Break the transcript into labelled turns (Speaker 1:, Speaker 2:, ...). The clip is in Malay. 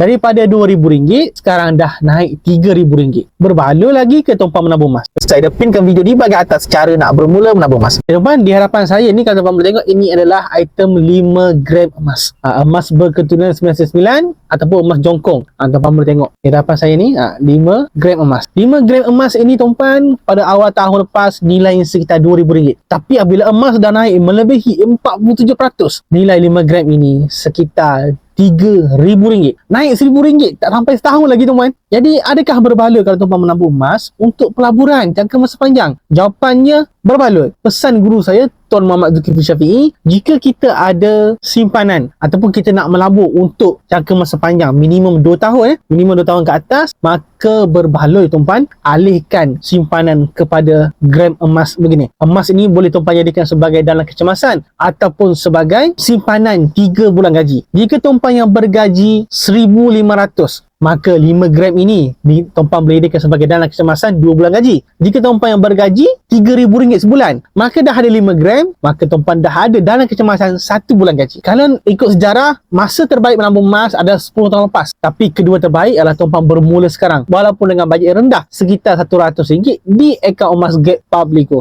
Speaker 1: Daripada RM2,000 sekarang dah naik RM3,000. Berbaloi lagi ke tuan-puan menabung emas? Saya dah pinkan video di bahagian atas cara nak bermula menabung emas. Eh, Tuan-puan, di hadapan saya ni kalau tuan-puan boleh tengok ini adalah item 5 gram emas. Ha, emas berketurunan 99 ataupun emas jongkong. Ha, tuan-puan boleh tengok. Di hadapan saya ni ha, 5 gram emas. 5 gram emas ini tuan-puan pada awal tahun lepas nilai sekitar RM2,000. Tapi apabila emas dah naik melebihi 47%, nilai 5 gram ini sekitar RM3,000. Naik RM1,000 tak sampai setahun lagi tuan-tuan. Jadi adakah berbaloi kalau tuan-tuan menabung emas untuk pelaburan jangka masa panjang? Jawapannya berbaloi. Pesan guru saya Tuan Muhammad Zulkifli Syafi'i, jika kita ada simpanan ataupun kita nak melabur untuk jangka masa panjang minimum 2 tahun eh, minimum 2 tahun ke atas, maka berbaloi tuan-puan alihkan simpanan kepada gram emas begini. Emas ini boleh tuan-puan jadikan sebagai dalam kecemasan ataupun sebagai simpanan 3 bulan gaji. Jika tuan-puan yang bergaji 1500 maka 5 gram ini tuan-puan boleh jadikan sebagai dana kecemasan 2 bulan gaji. Jika tuan-puan yang bergaji RM3,000 sebulan, maka dah ada 5 gram, maka tuan-puan dah ada dana kecemasan 1 bulan gaji. Kalau ikut sejarah, masa terbaik menabung emas adalah 10 tahun lepas. Tapi kedua terbaik adalah tuan-puan bermula sekarang. Walaupun dengan bajet rendah, sekitar RM100 di akaun emas Get Publico.